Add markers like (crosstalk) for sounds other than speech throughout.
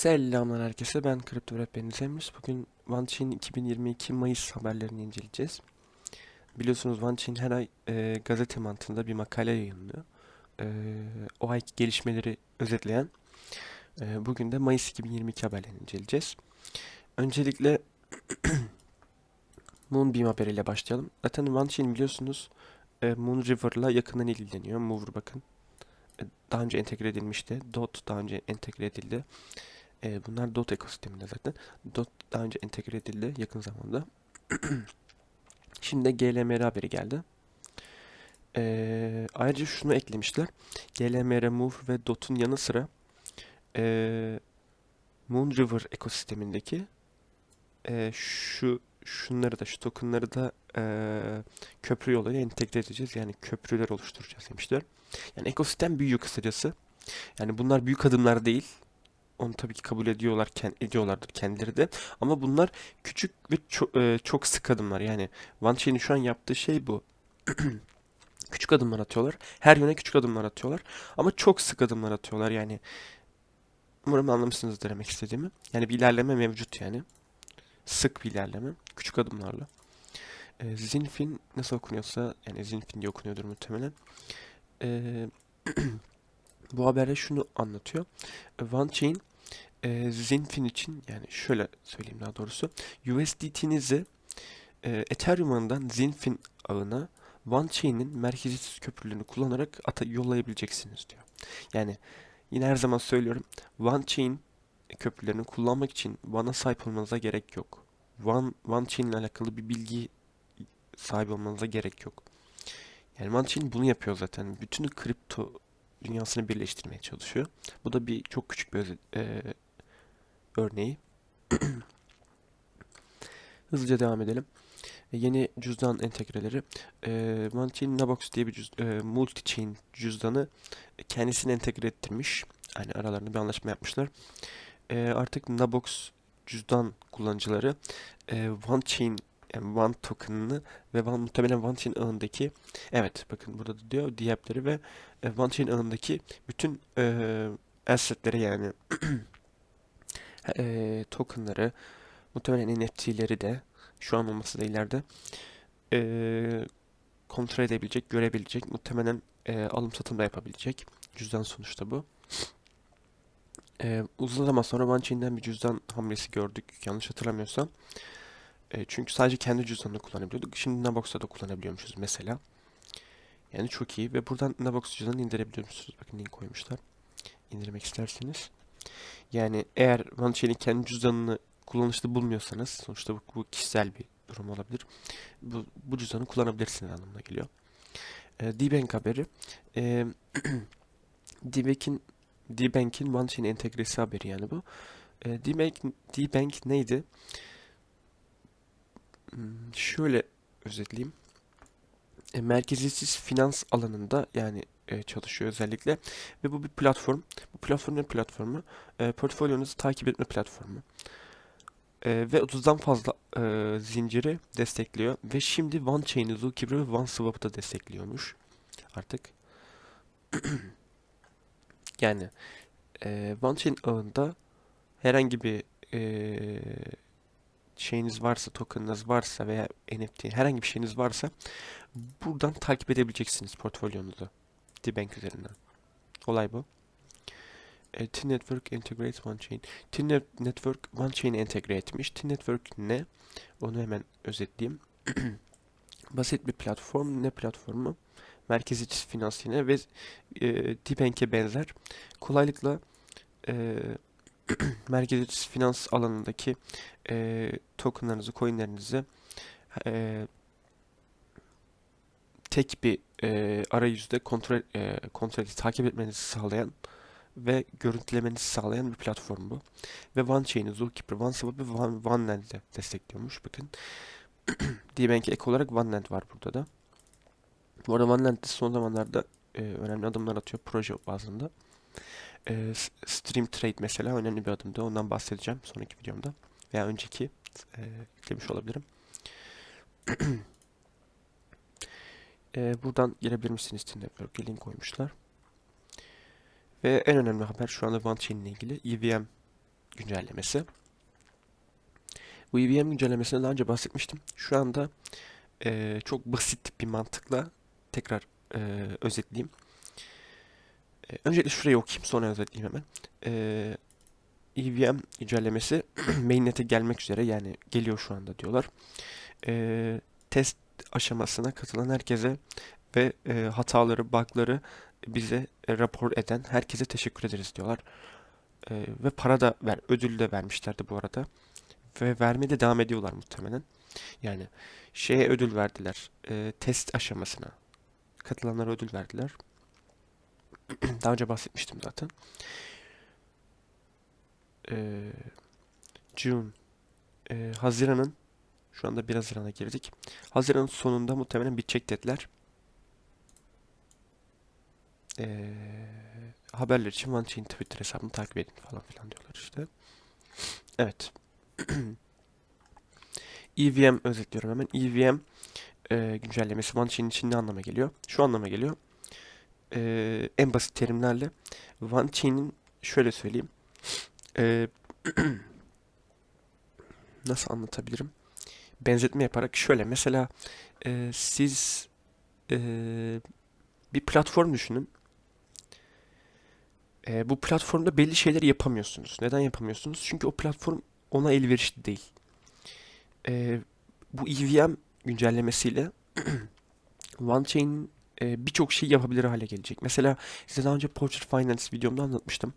Selamlar herkese ben Kripto Rehberiniz Emrus. Bugün OneChain 2022 Mayıs haberlerini inceleyeceğiz. Biliyorsunuz OneChain her ay e, gazete mantığında bir makale yayınlıyor. E, o ayki gelişmeleri özetleyen. E, bugün de Mayıs 2022 haberlerini inceleyeceğiz. Öncelikle (clears throat) Moonbeam haberiyle başlayalım. Zaten OneChain biliyorsunuz e, Moon yakından ilgileniyor. Mover bakın. E, Daha önce entegre edilmişti. Dot daha önce entegre edildi. E, bunlar Dot ekosisteminde zaten. Dot daha önce entegre edildi yakın zamanda. (clears throat) Şimdi de GLMR haberi geldi. E, ayrıca şunu eklemişler. GLMR Move ve Dot'un yanı sıra e, Moon River ekosistemindeki e, şu şunları da şu tokenları da e, köprü yoluyla entegre edeceğiz. Yani köprüler oluşturacağız demişler. Yani ekosistem büyüyor kısacası. Yani bunlar büyük adımlar değil. Onu tabii ki kabul ediyorlar, kend- ediyorlardır kendileri de. Ama bunlar küçük ve çok, çok sık adımlar. Yani OneChain'in şu an yaptığı şey bu. (clears throat) Küçük adımlar atıyorlar. Her yöne küçük adımlar atıyorlar. Ama çok sık adımlar atıyorlar. Yani umarım anlamışsınızdır demek istediğimi. Yani bir ilerleme mevcut yani. Sık bir ilerleme. Küçük adımlarla. Ee, Zinfin nasıl okunuyorsa yani Zinfin diye okunuyordur muhtemelen. Ee, (clears throat) bu haberde şunu anlatıyor. OneChain e, Zinfin için yani şöyle söyleyeyim daha doğrusu USDT'nizi e, Ethereum ağından Zinfin ağına OneChain'in merkeziyetsiz köprülerini kullanarak ata yollayabileceksiniz diyor. Yani yine her zaman söylüyorum OneChain köprülerini kullanmak için One'a sahip olmanıza gerek yok. One, OneChain ile alakalı bir bilgi sahip olmanıza gerek yok. Yani OneChain bunu yapıyor zaten. Bütün kripto dünyasını birleştirmeye çalışıyor. Bu da bir çok küçük bir e, örneği. (clears throat) Hızlıca devam edelim. E, yeni cüzdan entegreleri. E, OneChain Nabox diye bir cüz, e, multi-chain cüzdanı kendisini entegre ettirmiş. Yani aralarında bir anlaşma yapmışlar. E, artık Nabox cüzdan kullanıcıları e, OneChain yani One token'ını ve One, muhtemelen OneChain ağındaki evet bakın burada da diyor diap'leri ve e, OneChain ağındaki bütün e, asset'leri yani (clears throat) e, token'ları muhtemelen NFT'leri de şu an olması da ileride e, kontrol edebilecek, görebilecek, muhtemelen e, alım satım da yapabilecek. Cüzdan sonuçta bu. E, uzun zaman sonra OneChain'den bir cüzdan hamlesi gördük yanlış hatırlamıyorsam. E, çünkü sadece kendi cüzdanını kullanabiliyorduk. Şimdi Nabox'ta da kullanabiliyormuşuz mesela. Yani çok iyi ve buradan Nabox cüzdanını indirebiliyormuşsunuz. Bakın link koymuşlar. İndirmek isterseniz. Yani eğer OneChain'in kendi cüzdanını kullanışlı bulmuyorsanız sonuçta bu, bu kişisel bir durum olabilir. Bu, bu cüzdanı kullanabilirsiniz anlamına geliyor. E, D-Bank haberi. E, (clears throat) D-Bank'in D-Bank'in OneChain entegresi haberi yani bu. E, D-Bank, D-Bank neydi? Hmm, Şöyle özetleyeyim. E, merkeziyetsiz finans alanında yani e, çalışıyor özellikle ve bu bir platform. Bu platform ne platformu? E, portfolyonuzu takip etme platformu. E, ve 30'dan fazla e, zinciri destekliyor ve şimdi OneChain'i, Zookeeper ve OneSwap'ı da destekliyormuş artık. (clears throat) Yani e, OneChain ağında herhangi bir e, şeyiniz varsa, token'ınız varsa veya NFT herhangi bir şeyiniz varsa buradan takip edebileceksiniz portfolyonuzu D-Bank üzerinden. Olay bu. E, T-Network Integrates OneChain. T-Network OneChain'i entegre etmiş. T-Network ne? Onu hemen özetleyeyim. (clears throat) Basit bir platform. Ne platformu? Merkeziyetsiz finans yine ve e, D-Bank'e benzer. Kolaylıkla e, (clears throat) merkeziyetsiz finans alanındaki e, tokenlarınızı, coinlerinizi e, tek bir e, arayüzde kontrol e, kontrol takip etmenizi sağlayan ve görüntülemenizi sağlayan bir platform bu. Ve OneChain'i, Zookeeper, OneSwap ve One, OneLand'i destekliyormuş. Bakın (clears throat) D-Bank'e ek olarak OneLand var burada da. Bu arada OneLand son zamanlarda e, önemli adımlar atıyor proje bazında. E, Stream Trade mesela önemli bir adımdı. Ondan bahsedeceğim sonraki videomda. Veya önceki e, olabilirim. (clears throat) E, buradan girebilir misiniz Steam Network'e link koymuşlar. Ve en önemli haber şu anda OneChain ile ilgili EVM güncellemesi. Bu EVM güncellemesine daha önce bahsetmiştim. Şu anda e, çok basit bir mantıkla tekrar e, özetleyeyim. E, öncelikle şurayı okuyayım sonra özetleyeyim hemen. E, EVM güncellemesi (clears throat) mainnet'e gelmek üzere yani geliyor şu anda diyorlar. E, test aşamasına katılan herkese ve e, hataları, bug'ları bize e, rapor eden herkese teşekkür ederiz diyorlar. E, ve para da ver, ödül de vermişlerdi bu arada. Ve vermeye de devam ediyorlar muhtemelen. Yani şeye ödül verdiler. e, test aşamasına katılanlara ödül verdiler. (clears throat) Daha önce bahsetmiştim zaten. E, June e, Haziran'ın şu anda 1 Haziran'a girdik. Haziran'ın sonunda muhtemelen bitecek dediler. Ee, haberler için OneChain Twitter hesabını takip edin falan filan diyorlar işte. Evet. (clears throat) EVM özetliyorum hemen. EVM e, güncellemesi OneChain için ne anlama geliyor? Şu anlama geliyor. Ee, en basit terimlerle OneChain'in şöyle söyleyeyim. Ee, (clears throat) nasıl anlatabilirim? Benzetme yaparak şöyle mesela e, siz e, bir platform düşünün. E, bu platformda belli şeyleri yapamıyorsunuz. Neden yapamıyorsunuz? Çünkü o platform ona elverişli değil. E, bu EVM güncellemesiyle (clears throat) OneChain e, birçok şey yapabilir hale gelecek. Mesela size daha önce Poacher Finance videomda anlatmıştım.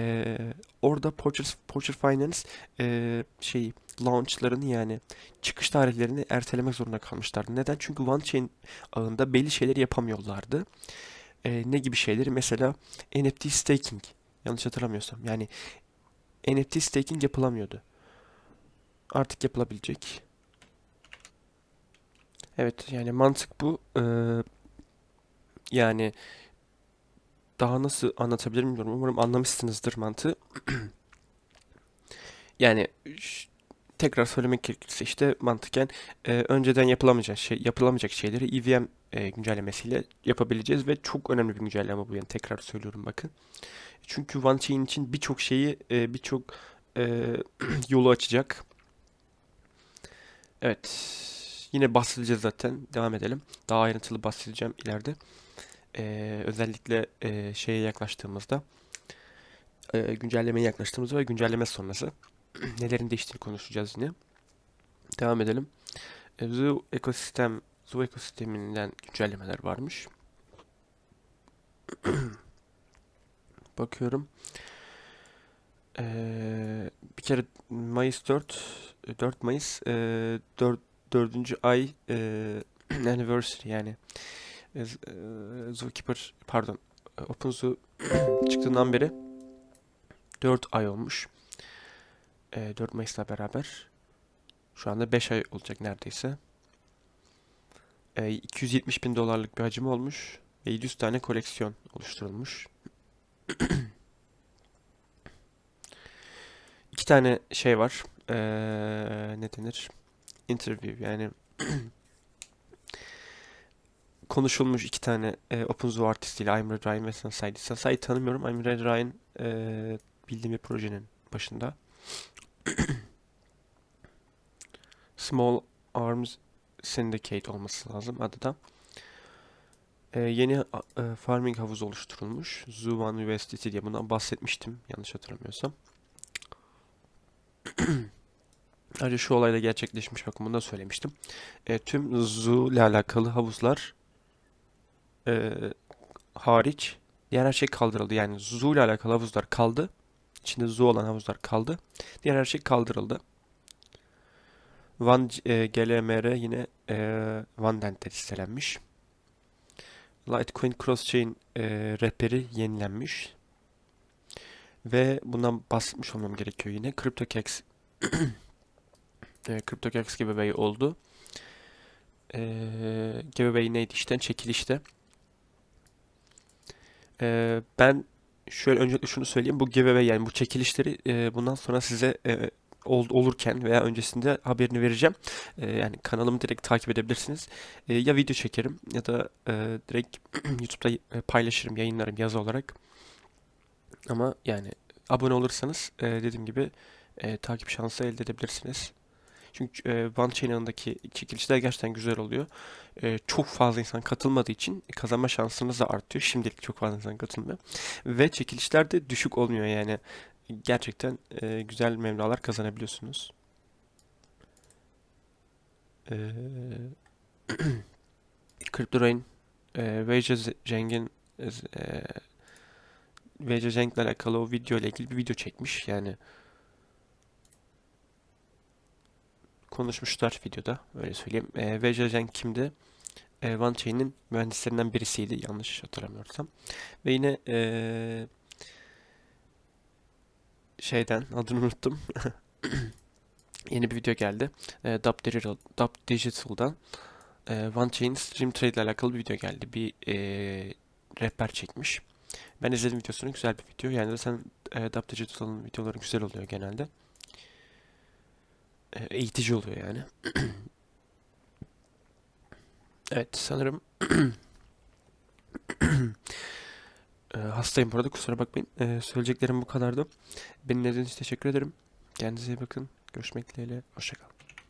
E, orada Poacher, Poacher Finance e, şey launchlarını yani çıkış tarihlerini ertelemek zorunda kalmışlardı. Neden? Çünkü OneChain ağında belli şeyleri yapamıyorlardı. E, ne gibi şeyleri? Mesela NFT staking. Yanlış hatırlamıyorsam. Yani NFT staking yapılamıyordu. Artık yapılabilecek. Evet yani mantık bu. Ee, yani daha nasıl anlatabilirim bilmiyorum. Umarım anlamışsınızdır mantığı. (clears throat) Yani tekrar söylemek gerekirse işte mantıken e, önceden yapılamayacak şey yapılamayacak şeyleri EVM e, güncellemesiyle yapabileceğiz ve çok önemli bir güncelleme bu yani tekrar söylüyorum bakın. Çünkü OneChain için birçok şeyi e, birçok e, (clears throat) yolu açacak. Evet. Yine bahsedeceğiz zaten. Devam edelim. Daha ayrıntılı bahsedeceğim ileride. E, özellikle e, şeye yaklaştığımızda e, güncellemeye yaklaştığımızda ve güncelleme sonrası (clears throat) nelerin değiştiğini konuşacağız yine. Devam edelim. E, Zoo ekosistem Zoo ekosisteminden güncellemeler varmış. (clears throat) Bakıyorum. Ee, bir kere Mayıs 4 4 Mayıs e, 4 4. ay e, (clears throat) anniversary yani e, e, Zookeeper pardon OpenZoo (clears throat) çıktığından beri 4 ay olmuş. E, 4 Mayıs'la beraber şu anda 5 ay olacak neredeyse. E, 270 bin dolarlık bir hacim olmuş ve 700 tane koleksiyon oluşturulmuş. (clears throat) İki tane şey var. E, ne denir? Interview yani (clears throat) konuşulmuş iki tane e, OpenZoo artistiyle Imre Ryan ve Sansai. Sansai'yi tanımıyorum. Imre Ryan e, bildiğim bir projenin başında. (clears throat) Small Arms Syndicate olması lazım adı da. E, yeni e, farming havuzu oluşturulmuş. Zoo One USDT diye bundan bahsetmiştim yanlış hatırlamıyorsam. (clears throat) Ayrıca şu olayda gerçekleşmiş bakın söylemiştim. E, tüm zoo ile alakalı havuzlar e, hariç diğer her şey kaldırıldı. Yani zoo ile alakalı havuzlar kaldı. İçinde zoo olan havuzlar kaldı. Diğer her şey kaldırıldı. Van e, GLMR yine e, Vandent'te listelenmiş. Litecoin Crosschain e, rehberi yenilenmiş. Ve bundan bahsetmiş olmam gerekiyor yine. CryptoCax (clears throat) e, CryptoCax giveaway oldu. E, giveaway neydi işte? Çekilişte. E, ben şöyle öncelikle şunu söyleyeyim. Bu giveaway yani bu çekilişleri e, bundan sonra size e, ol- olurken veya öncesinde haberini vereceğim. E, yani kanalımı direkt takip edebilirsiniz. E, ya video çekerim ya da e, direkt (clears throat) YouTube'da e, paylaşırım, yayınlarım yazı olarak. Ama yani abone olursanız e, dediğim gibi e, takip şansı elde edebilirsiniz. Çünkü e, OneChain yanındaki çekilişler gerçekten güzel oluyor. E, çok fazla insan katılmadığı için kazanma şansınız da artıyor. Şimdilik çok fazla insan katılmıyor. Ve çekilişler de düşük olmuyor yani. Gerçekten e, güzel mevlalar kazanabiliyorsunuz. E, (clears throat) CryptoRain e, Veyce Zengin e, Veyce Zeng'le alakalı o video ile ilgili bir video çekmiş. Yani konuşmuşlar videoda öyle söyleyeyim. E, Veyce Zeng kimdi? E, OneChain'in mühendislerinden birisiydi yanlış hatırlamıyorsam. Ve yine e, şeyden adını unuttum. (coughs) Yeni bir video geldi. E, Dub Digital, Dub Digital'dan e, OneChain Stream Trade ile alakalı bir video geldi. Bir e, rehber çekmiş. Ben izledim videosunu. Güzel bir video. Yani zaten e, Dub Digital'ın videoları güzel oluyor genelde. E, eğitici oluyor yani. (clears throat) Evet sanırım (clears throat) e, hastayım burada kusura bakmayın. E, söyleyeceklerim bu kadardı. Beni dinlediğiniz için teşekkür ederim. Kendinize iyi bakın. Görüşmek dileğiyle. Hoşçakalın.